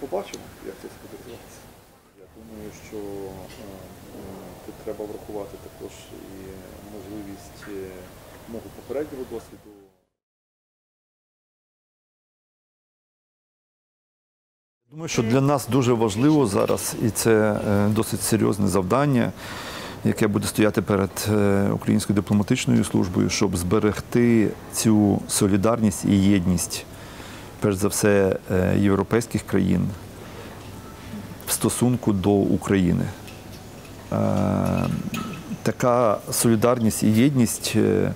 побачимо, як це розвиватися. Я думаю, що е, е, тут треба врахувати також і можливість е, мого попереднього досвіду. Думаю, що для нас дуже важливо зараз, і це досить серйозне завдання, яке буде стояти перед українською дипломатичною службою, щоб зберегти цю солідарність і єдність, перш за все, е, європейських країн в стосунку до України. Е, Така солідарність і єдність е,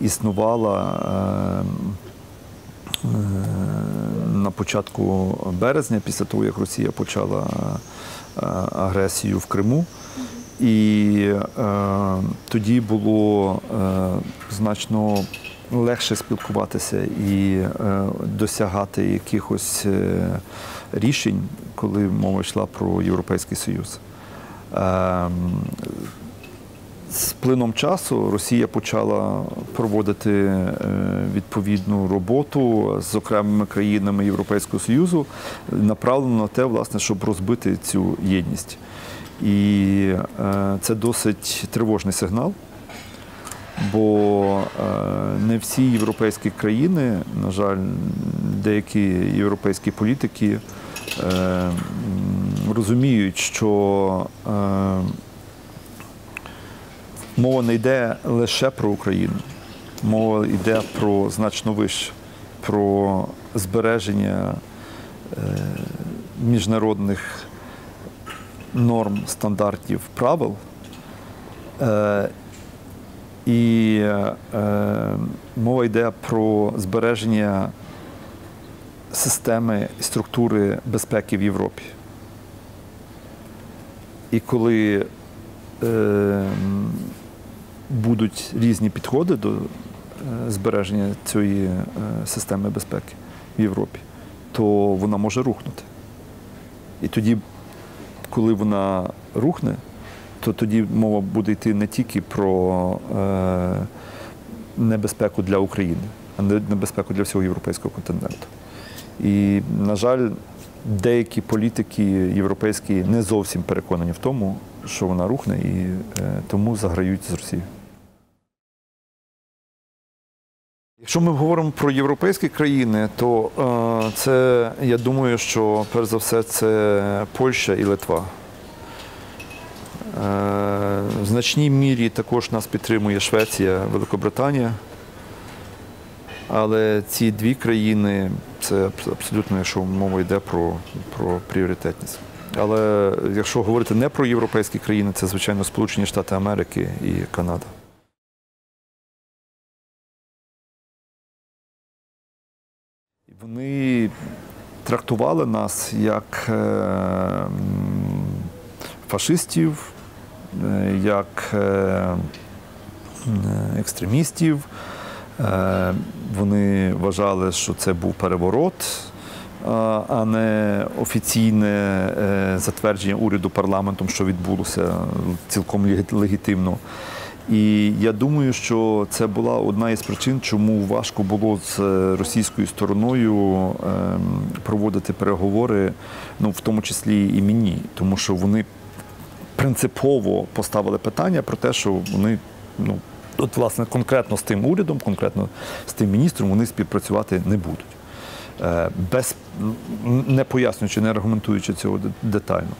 існувала. на початку березня, після того, як Росія почала агресію в Криму. І е, тоді було е, значно легше спілкуватися і е, досягати якихось е, рішень, коли мова йшла про Європейський Союз. Е, з плином часу Росія почала проводити е, відповідну роботу з окремими країнами Європейського Союзу, направлену на те, власне, щоб розбити цю єдність. І це досить тривожний сигнал, бо е, не всі європейські країни, на жаль, деякі європейські політики е, розуміють, що е, Мова не йде лише про Україну, мова йде про значно вище, про збереження міжнародних норм, стандартів, правил. І е, мова йде про збереження системи і структури безпеки в Європі. І коли е, будуть різні підходи до е, збереження цієї е, системи безпеки в Європі, то вона може рухнути. І тоді, коли вона рухне, то тоді мова буде йти не тільки про е, небезпеку для України, а небезпеку для всього європейського континенту. І, на жаль, деякі політики європейські не зовсім переконані в тому, що вона рухне, і е, тому заграють з Росією. Якщо ми говоримо про європейські країни, то е, це я думаю, що перш за все це Польща і Литва. Е, в значній мірі також нас підтримує Швеція, Великобританія. Але ці дві країни це абсолютно, якщо мова йде про, про пріоритетність. Але якщо говорити не про європейські країни, це звичайно Сполучені Штати Америки і Канада. Вони трактували нас як е, фашистів, як е, екстремістів. Е, Вони вважали, що це був переворот, а- не офіційне е, затвердження уряду парламентом, що відбулося цілком легітимно. І я думаю, що це була одна із причин, чому важко було з е, російською стороною ем, проводити переговори, ну в тому числі і мені, тому що вони принципово поставили питання про те, що вони ну от власне конкретно з тим урядом, конкретно з тим міністром, вони співпрацювати не будуть. Е, Без не пояснюючи, не аргументуючи цього детально.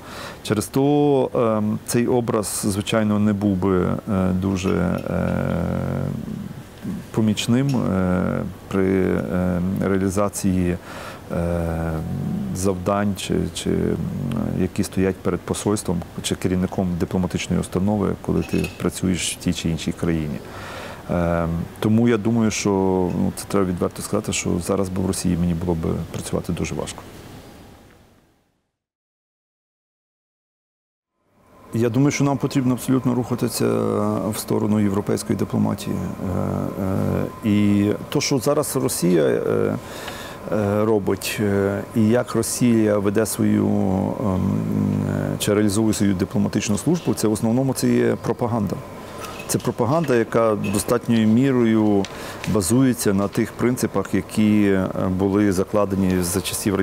Через то ем, цей образ, звичайно, не був би е, дуже е, помічним при е, реалізації завдань, чи, чи які стоять перед посольством чи керівником дипломатичної установи, коли ти працюєш в тій чи іншій країні. Е, Тому я думаю, що ну, це треба відверто сказати, що зараз би в Росії мені було б працювати дуже важко. Я думаю, що нам потрібно абсолютно рухатися в сторону європейської дипломатії. Е, е, І то, що зараз Росія е, е, робить, е, і як Росія веде свою ем, е, чи реалізує свою дипломатичну службу, це в основному це є пропаганда. Це пропаганда, яка достатньою мірою базується на тих принципах, які е, були закладені за часів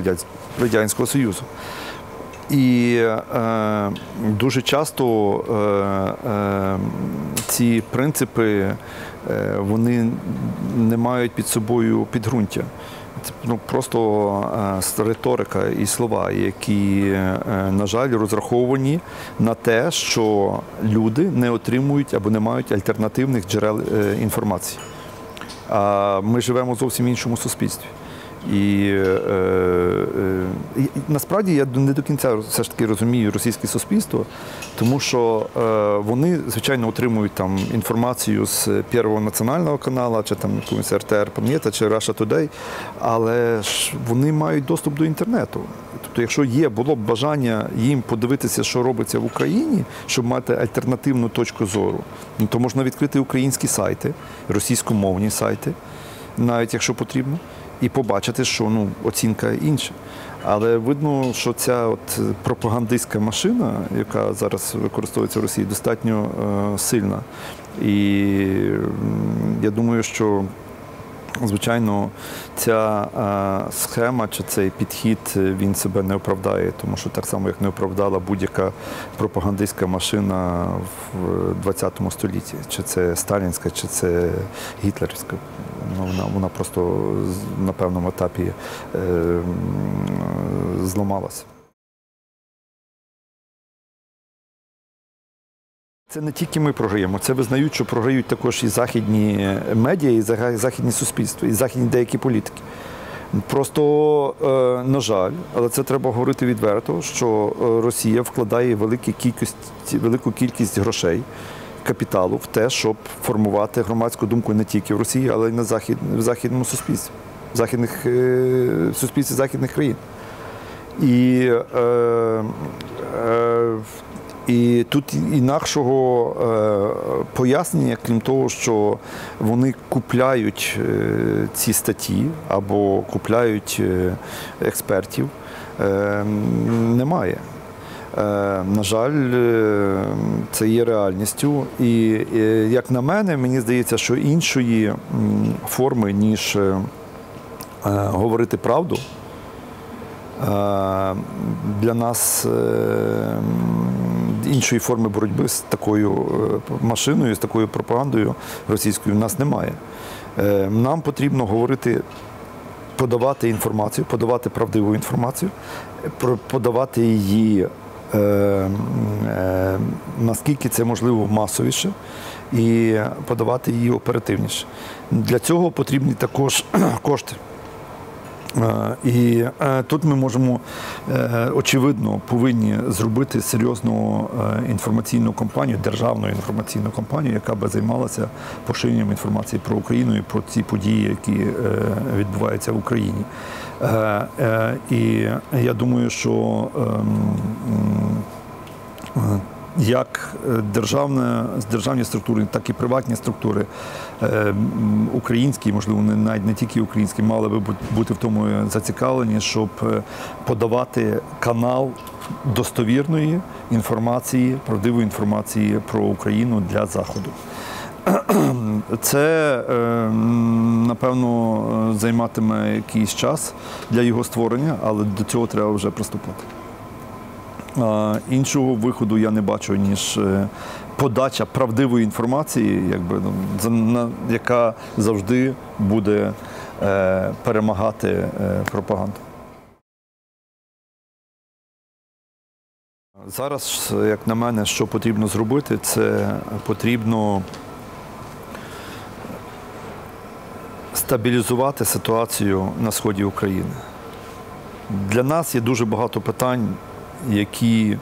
Радянського Союзу. І е, дуже часто е, е, ці принципи е, вони не мають під собою підґрунтя. Це ну, просто е, риторика і слова, які, е, на жаль, розраховані на те, що люди не отримують або не мають альтернативних джерел е, інформації. А ми живемо в зовсім іншому суспільстві. І, е, е, насправді я не до кінця все ж таки розумію російське суспільство, тому що е, вони, звичайно, отримують там інформацію з Первого національного каналу, чи там якогось РТР Планета, чи Russia Today, але ж вони мають доступ до інтернету. Тобто, якщо є, було б бажання їм подивитися, що робиться в Україні, щоб мати альтернативну точку зору, ну, то можна відкрити українські сайти, російськомовні сайти, навіть якщо потрібно, і побачити, що ну, оцінка інша. Але видно, що ця от пропагандистська машина, яка зараз використовується в Росії, достатньо е, сильна. І я думаю, що Звичайно, ця е, схема чи цей підхід е, він себе не оправдає, тому що так само, як не оправдала будь-яка пропагандистська машина в 20 столітті, чи це сталінська, чи це гітлерівська. Ну, вона, вона просто на певному етапі е, зламалася. Це не тільки ми програємо, це визнають, що програють також і західні медіа, і західні суспільства, і західні деякі політики. Просто, е, на жаль, але це треба говорити відверто, що е, Росія вкладає велику кількість, велику кількість грошей, капіталу в те, щоб формувати громадську думку не тільки в Росії, але й на захід, в західному суспільстві, в західних, е, в суспільстві західних країн. І, е, е, і тут інакшого е, пояснення, крім того, що вони купляють е, ці статті або купляють е, експертів, немає. На жаль, це є реальністю. І як на мене, мені здається, що іншої форми, ніж говорити правду, для нас іншої форми боротьби з такою е, машиною, з такою пропагандою російською в нас немає. Е, Нам потрібно говорити, подавати інформацію, подавати правдиву інформацію, подавати її. е, Наскільки це можливо масовіше і подавати її оперативніше. Для цього потрібні також кошти. Е, І е, тут ми можемо, е, очевидно, повинні зробити серйозну інформаційну кампанію, державну інформаційну кампанію, яка би займалася поширенням інформації про Україну і про ці події, які відбуваються в Україні. І я думаю, що ем, як е, державна, державні структури, так і приватні структури, е, українські, можливо, не навіть не тільки українські, мали би бути в тому зацікавлені, щоб е, подавати канал достовірної інформації, правдивої інформації про Україну для Заходу. Це, напевно, займатиме якийсь час для його створення, але до цього треба вже приступати. Іншого виходу я не бачу, ніж е, подача правдивої інформації, якби, ну, яка завжди буде е, перемагати е, пропаганду. Зараз, як на мене, що потрібно зробити, це потрібно стабілізувати ситуацію на сході України. Для нас є дуже багато питань, які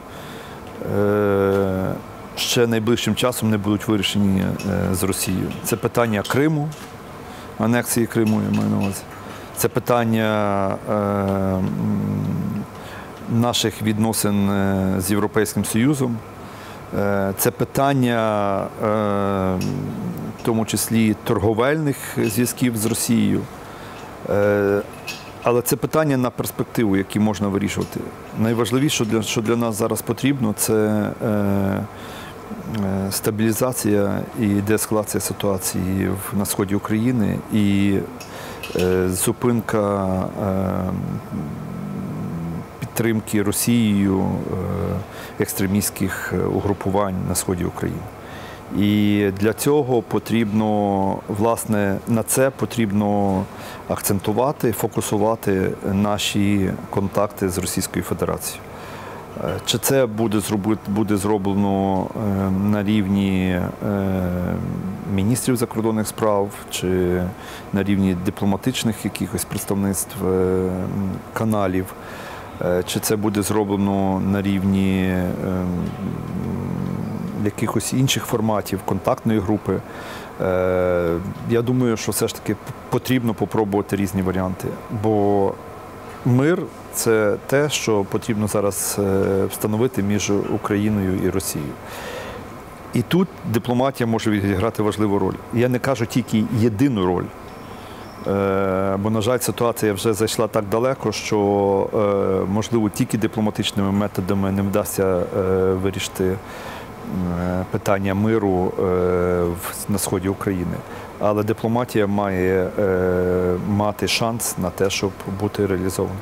е, ще найближчим часом не будуть вирішені е, з Росією. Це питання Криму, анексії Криму, я маю на увазі. Це питання е, наших відносин з Європейським Союзом. Це питання, в тому числі торговельних зв'язків з Росією. Але це питання на перспективу, які можна вирішувати. Найважливіше, що для, що для нас зараз потрібно, це е, е, стабілізація і деескалація ситуації в- на сході України і е, зупинка підтримки Росією екстремістських угрупувань на сході України. І для цього потрібно, власне, на це потрібно акцентувати, фокусувати наші контакти з Російською Федерацією. Е, Чи це буде зробити буде зроблено е, на рівні е, міністрів закордонних справ, чи на рівні дипломатичних якихось представництв каналів, чи це буде зроблено на рівні якихось інших форматів контактної групи. Е, Я думаю, що все ж таки потрібно попробувати різні варіанти. Бо мир це те, що потрібно зараз е, встановити між Україною і Росією. І тут дипломатія може відіграти важливу роль. Я не кажу тільки єдину роль. Е, Бо, на жаль, ситуація вже зайшла так далеко, що можливо тільки дипломатичними методами не вдасться вирішити питання миру е, на сході України. Але дипломатія має е, мати шанс на те, щоб бути реалізованою.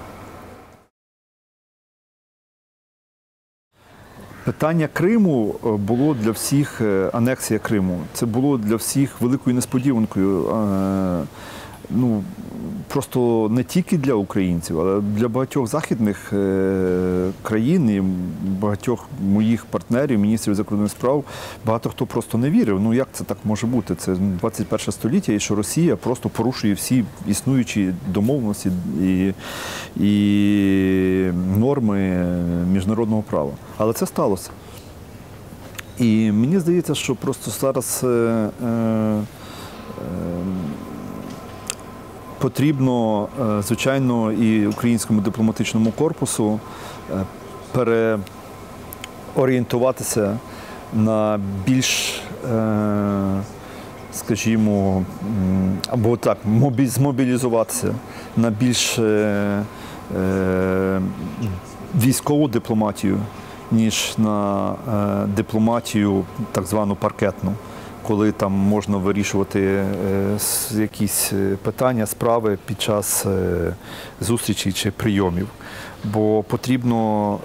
Питання Криму е, було для всіх е, анексія Криму. Це було для всіх великою несподіванкою. Ну, просто не тільки для українців, але для багатьох західних е, країн і багатьох моїх партнерів, міністрів закордонних справ, багато хто просто не вірив. Ну як це так може бути? Це 21 століття, і що Росія просто порушує всі існуючі домовленості і, і норми міжнародного права. Але це сталося. І мені здається, що просто зараз е, е, потрібно, е, звичайно, і українському дипломатичному корпусу е, переорієнтуватися на більш, е, скажімо, або так, змобілізуватися на більш військову дипломатію, ніж на дипломатію так звану паркетну, коли там можна вирішувати е, якісь е, питання, справи під час е, зустрічей чи прийомів. Бо потрібно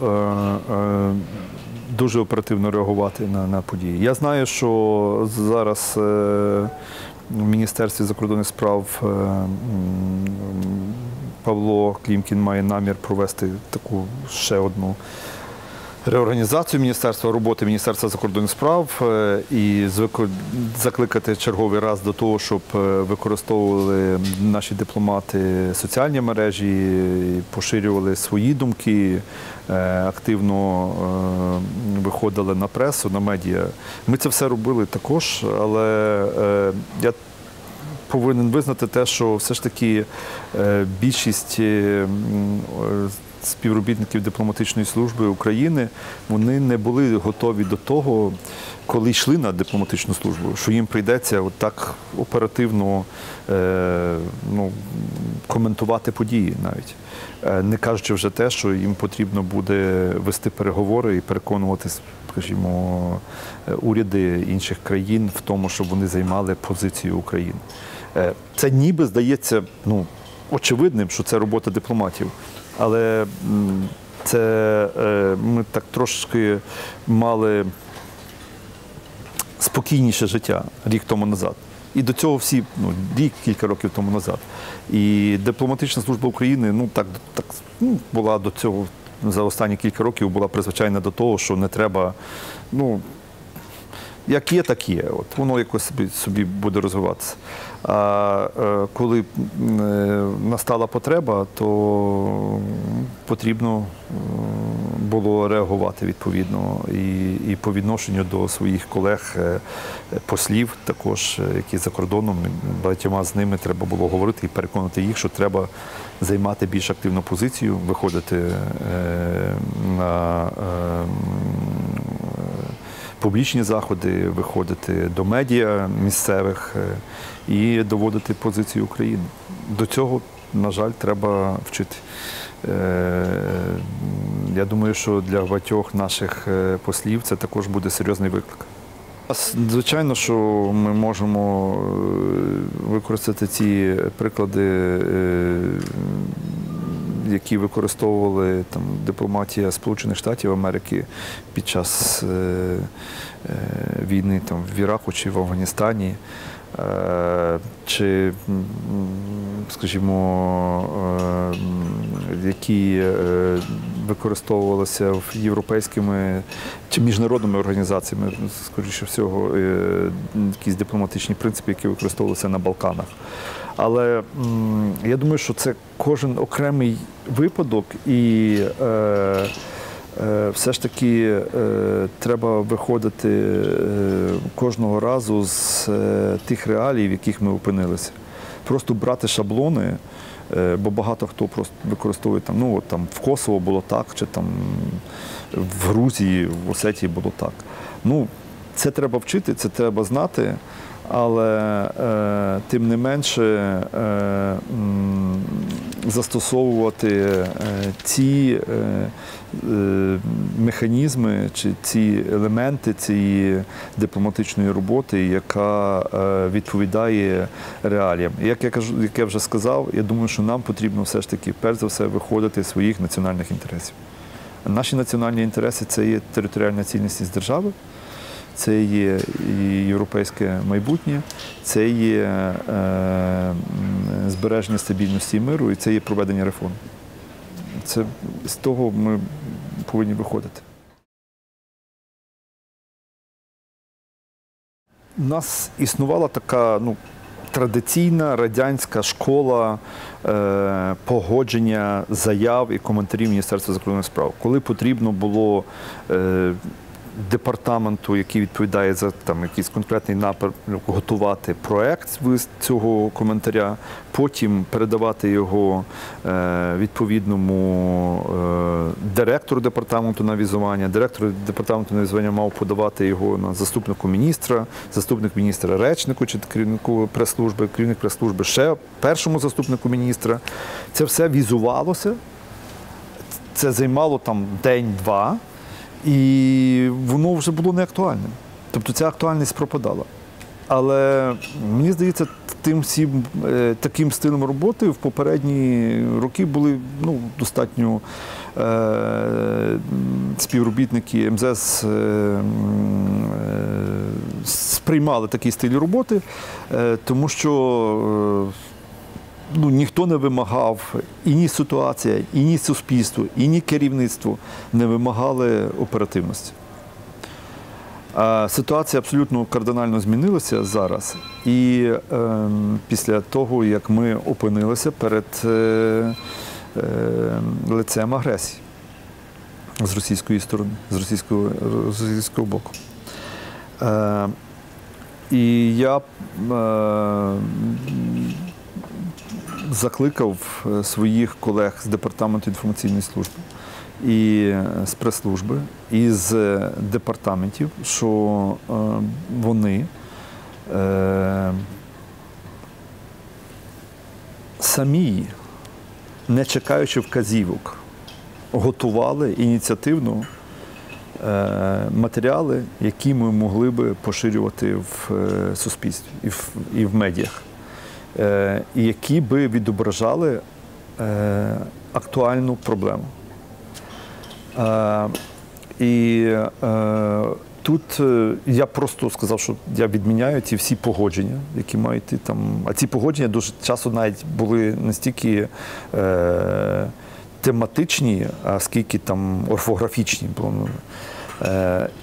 дуже оперативно реагувати на, на події. Я знаю, що зараз в Міністерстві закордонних справ Павло Клімкін має намір провести таку ще одну реорганізацію Міністерства роботи Міністерства закордонних справ е, і закликати черговий раз до того, щоб е, використовували наші дипломати соціальні мережі, поширювали свої думки, е, активно виходили на пресу, на медіа. Ми це все робили також, але я повинен визнати те, що все ж таки більшість співробітників дипломатичної служби України вони не були готові до того, коли йшли на дипломатичну службу, що їм прийдеться так оперативно е, ну, коментувати події навіть. Е, Не кажучи вже те, що їм потрібно буде вести переговори і переконувати, скажімо, е, уряди інших країн в тому, щоб вони займали позицію України. Е, Це ніби здається ну, очевидним, що це робота дипломатів. Але це е, ми так трошки мали спокійніше життя рік тому назад. І до цього всі ну, рік, кілька років тому назад. І дипломатична служба України ну, так, так, ну, була до цього за останні кілька років була призвичайна до того, що не треба. Ну, як є, так є. От воно якось собі, собі буде розвиватися. А е, коли е, настала потреба, то потрібно е, було реагувати відповідно і, і по відношенню до своїх колег, е, послів, також, які за кордоном, багатьма з ними треба було говорити і переконати їх, що треба займати більш активну позицію, виходити е, на е, публічні заходи, виходити до медіа місцевих е, і доводити позицію України. До цього на жаль, треба вчити. Е, Я думаю, що для багатьох наших е, послів це також буде серйозний виклик. Звичайно, що ми можемо використати ці приклади, які використовували там дипломатія Сполучених Штатів Америки під час е, е, війни там, в Іраку чи в Афганістані. Е, Чи, скажімо, е, які е, використовувалися в європейськими чи міжнародними організаціями, скоріше всього, якісь дипломатичні принципи, які використовувалися на Балканах. Але м, я думаю, що це кожен окремий випадок, і е, е, все ж таки е, треба виходити е, кожного разу з е, тих реалій, в яких ми опинилися. Просто брати шаблони. е, Бо багато хто просто використовує там, ну там в Косово було так, чи там в Грузії, в Осетії було так. Ну, це треба вчити, це треба знати, але е, тим не менше е, застосовувати е, ці механізми чи ці елементи цієї дипломатичної роботи, яка відповідає реаліям. Як я кажу, як я вже сказав, я думаю, що нам потрібно все ж таки перш за все виходити з своїх національних інтересів. Наші національні інтереси це є територіальна цілісність держави, це є європейське майбутнє, це є е, збереження стабільності і миру, і це є проведення реформ. Це з того ми повинні виходити. У нас існувала така ну, традиційна радянська школа е, погодження заяв і коментарів Міністерства закордонних справ. Коли потрібно було е, департаменту, який відповідає за там, якийсь конкретний напрямок, готувати проект цього коментаря, потім передавати його е, відповідному е, директору департаменту навізування. Директор департаменту навізування мав подавати його на заступнику міністра, заступник міністра речнику чи керівнику прес-служби, керівник прес-служби ще першому заступнику міністра. Це все візувалося. Це займало там день-два, і воно вже було не актуальним. Тобто ця актуальність пропадала. Але мені здається, тим всім е, таким стилем роботи в попередні роки були ну, достатньо е, співробітники МЗС е, е, сприймали такий стиль роботи, е, тому що е, ну, ніхто не вимагав, і ні ситуація, і ні суспільство, і ні керівництво не вимагали оперативності. Ситуація абсолютно кардинально змінилася зараз. І е, після того, як ми опинилися перед е, е, лицем агресії з російської сторони, з російського, з російського боку. Е, і я е, закликав е, своїх колег з департаменту інформаційної служби і з прес-служби, і з департаментів, що е, вони е, самі, не чекаючи вказівок, готували ініціативно е, матеріали, які ми могли би поширювати в е, суспільстві і в, і в медіях, е, і які би відображали е, актуальну проблему. Е, і е, тут е, я просто сказав, що я відміняю ці всі погодження, які мають йти там. А ці погодження дуже часто навіть були настільки е, тематичні, а скільки там орфографічні. Бо, ну, е,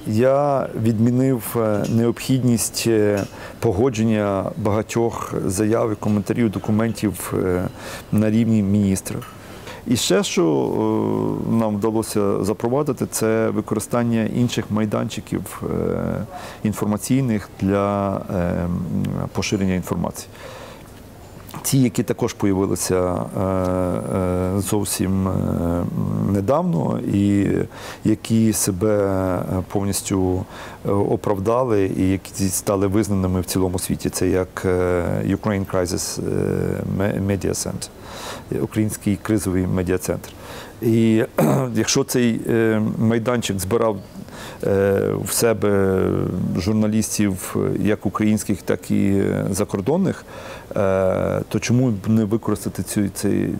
я відмінив е, необхідність е, погодження багатьох заяв і коментарів, документів е, на рівні міністра. І ще що е, нам вдалося запровадити, це використання інших майданчиків е, інформаційних для е, поширення інформації. Ті, які також появилися е, е, зовсім е, недавно, і які себе повністю оправдали, і які стали визнаними в цілому світі, це як Ukraine Crisis Media Center. Український кризовий медіа-центр. І якщо цей е, майданчик збирав е, в себе журналістів е, як українських, так і закордонних, то чому б не використати цю,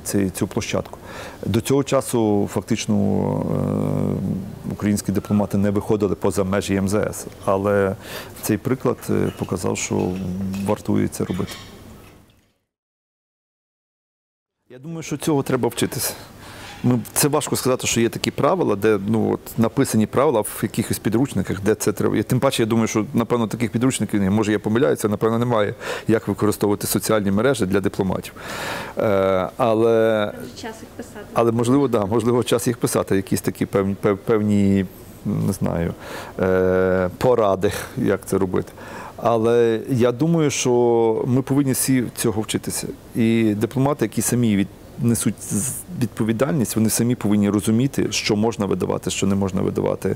цю, цю, площадку? До цього часу фактично українські дипломати не виходили поза межі МЗС, але цей приклад показав, що вартує це робити. Я думаю, що цього треба вчитися. Це важко сказати, що є такі правила, де ну, от, написані правила в якихось підручниках, де це треба. Тим паче, я думаю, що напевно таких підручників немає. Може, я помиляюся, напевно, немає, як використовувати соціальні мережі для дипломатів. Е, але, Час їх писати. але можливо, да, можливо, час їх писати, якісь такі певні, певні не знаю, е, поради, як це робити. Але я думаю, що ми повинні всі цього вчитися. І дипломати, які самі від, несуть відповідальність, вони самі повинні розуміти, що можна видавати, що не можна видавати,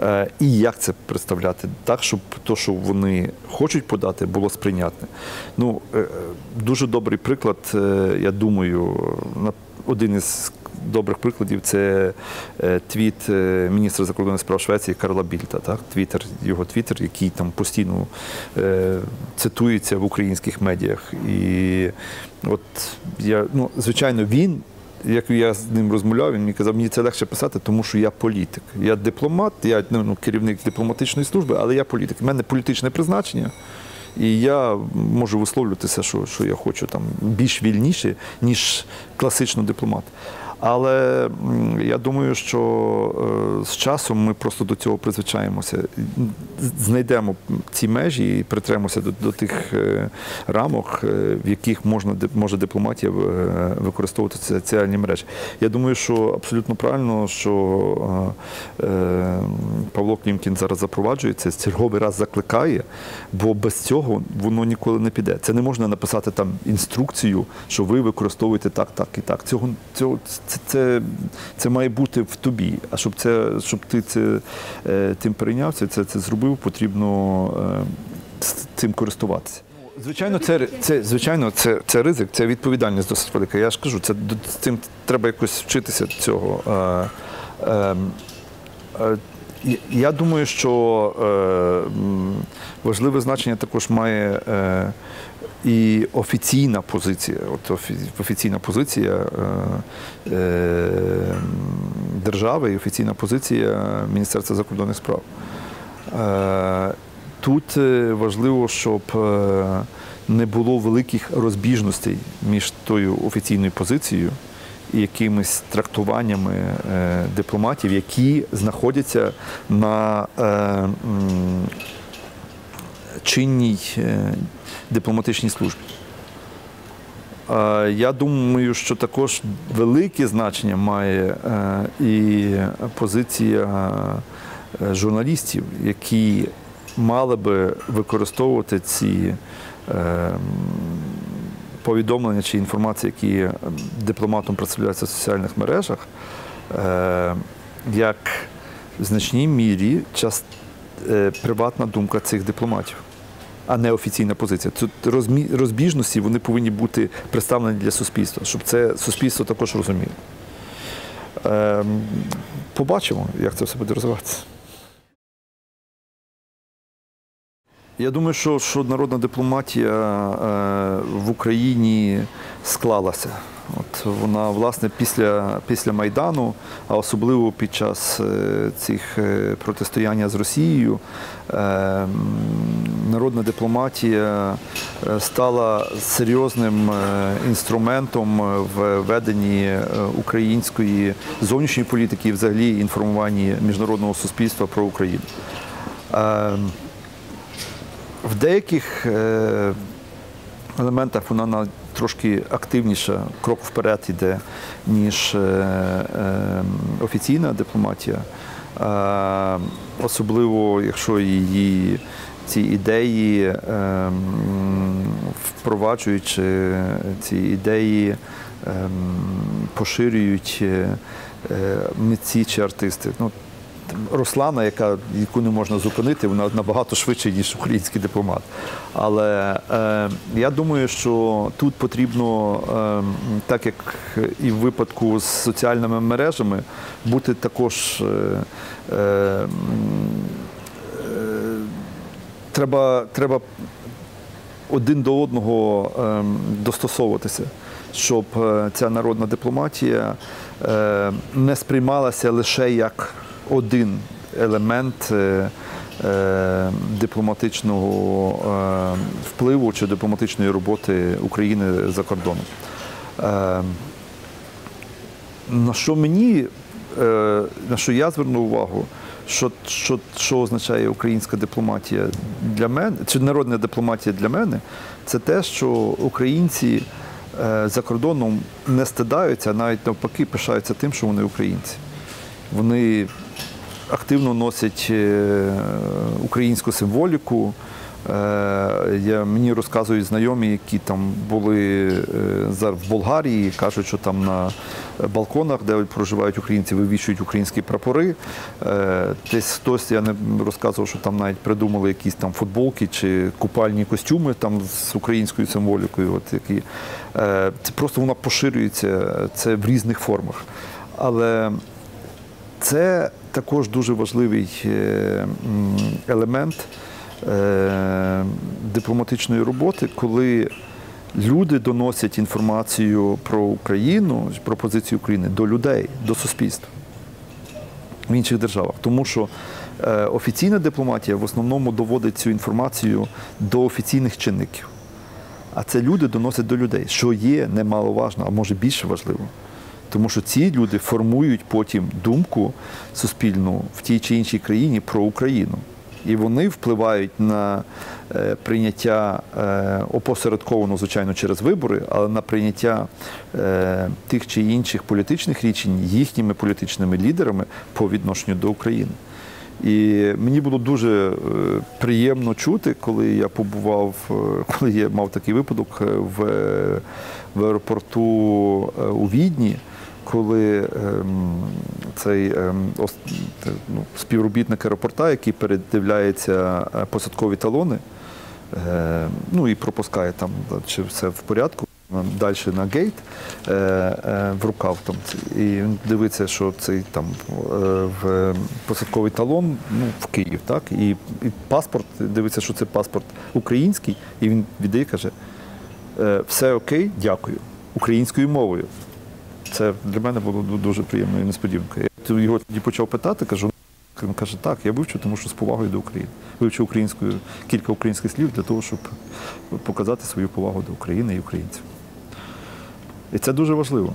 е, і як це представляти, так, щоб то, що вони хочуть подати, було сприйнятне. Ну, е, дуже добрий приклад, е, я думаю, один із добрих прикладів це е, твіт е, міністра закордонних справ Швеції Карла Більта. Так? Твіттер, його твіттер, який там постійно е, цитується в українських медіях. І от я, ну, звичайно, він. Як я з ним розмовляв, він мені казав, мені це легше писати, тому що я політик. Я дипломат, я ну, ну, керівник дипломатичної служби, але я політик. У мене політичне призначення. І я можу висловлюватися, що, що я хочу там більш вільніше, ніж класично дипломат. Але я думаю, що е, з часом ми просто до цього призвичаємося, знайдемо ці межі і притремося до, до тих е, рамок, е, в яких можна може дипломатія використовувати соціальні мережі. Я думаю, що абсолютно правильно, що Павло Клімкін зараз запроваджує це, черговий раз закликає, бо без цього воно ніколи не піде. Це не можна написати там інструкцію, що ви використовуєте так, так і так. Цього, цього це, це, це має бути в тобі. А щоб це, щоб ти це е, тим перейнявся, це, це зробив, потрібно е, цим користуватися. Звичайно, це, це звичайно, це, це ризик, це відповідальність досить велика. Я ж кажу, це цим треба якось вчитися цього. Е, е, е, я- думаю, що е, важливе значення також має і офіційна позиція. От офі- офіційна позиція е, е, держави і офіційна позиція Міністерства закордонних справ. Е, Тут е, важливо, щоб е, не було великих розбіжностей між тою офіційною позицією і якимись трактуваннями е, дипломатів, які знаходяться на чинній е, дипломатичній службі. Я думаю, що також велике значення має е, і позиція е, журналістів, які мали би використовувати ці повідомлення чи інформації, які дипломатом представляються в соціальних мережах, як в значній мірі приватна думка цих дипломатів а не офіційна позиція. Тут розбіжності вони повинні бути представлені для суспільства, щоб це суспільство також розуміло. Ем, побачимо, як це все буде розвиватися. Я думаю, що, що народна дипломатія е, в Україні склалася. От вона, власне, після, після Майдану, а особливо під час е, цих е, протистояння з Росією, народна дипломатія е, стала серйозним е, інструментом в веденні е, української зовнішньої політики і взагалі інформуванні міжнародного суспільства про Україну. Е, в деяких е, елементах вона трошки активніша, крок вперед іде, ніж е, е, офіційна дипломатія. Е, особливо, якщо її ці ідеї, е, впроваджуючи ці ідеї, е, поширюють е, е, митці чи артисти. Ну, Руслана, яка, яку не можна зупинити, вона набагато швидше, ніж український дипломат. Але е, я думаю, що тут потрібно, е, так як і в випадку з соціальними мережами, бути також. Е, е, треба, треба один до одного ем, достосовуватися, щоб е, ця народна дипломатія е, не сприймалася лише як один елемент е, е, дипломатичного е, впливу чи дипломатичної роботи України за кордоном. На що мені, на що я звернув увагу, що, що, що означає українська дипломатія для мене, чи народна дипломатія для мене, це те, що українці за кордоном не стидаються, а навіть навпаки пишаються тим, що вони українці. Вони активно носять е, українську символіку. Е, Я, мені розказують знайомі, які там були е, за- в Болгарії, кажуть, що там на балконах, де проживають українці, вивішують українські прапори. Десь хтось, я не розказував, що там навіть придумали якісь там футболки чи купальні костюми там з українською символікою. От які. Це просто вона поширюється це в різних формах. Але це також дуже важливий е, елемент е, дипломатичної роботи, коли люди доносять інформацію про Україну, про позицію України до людей, до суспільства в інших державах. Тому що е, офіційна дипломатія в основному доводить цю інформацію до офіційних чинників. А це люди доносять до людей, що є немаловажно, а може більше важливо. Тому що ці люди формують потім думку суспільну в тій чи іншій країні про Україну. І вони впливають на е, прийняття е, опосередковано, звичайно, через вибори, але на прийняття е, тих чи інших політичних рішень їхніми політичними лідерами по відношенню до України. І мені було дуже приємно чути, коли я побував, коли я мав такий випадок в, в аеропорту у Відні, коли ем, цей ем, ну, співробітник аеропорта, який передивляється е, посадкові талони, е, ну і пропускає там, чи все в порядку. Далі на гейт е, е, в рукав там і він дивиться, що цей там в посадковий талон ну, в Київ, так і, і паспорт дивиться, що це паспорт український, і він віддає, каже: все окей, дякую, українською мовою. Це для мене було дуже приємною несподіванкою. Я його тоді почав питати, кажу. Він каже, так, я вивчу, тому що з повагою до України. Вивчу українською кілька українських слів для того, щоб показати свою повагу до України і українців. І це дуже важливо.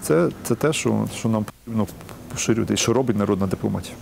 Це, це те, що, що нам потрібно поширювати, що робить народна дипломатія.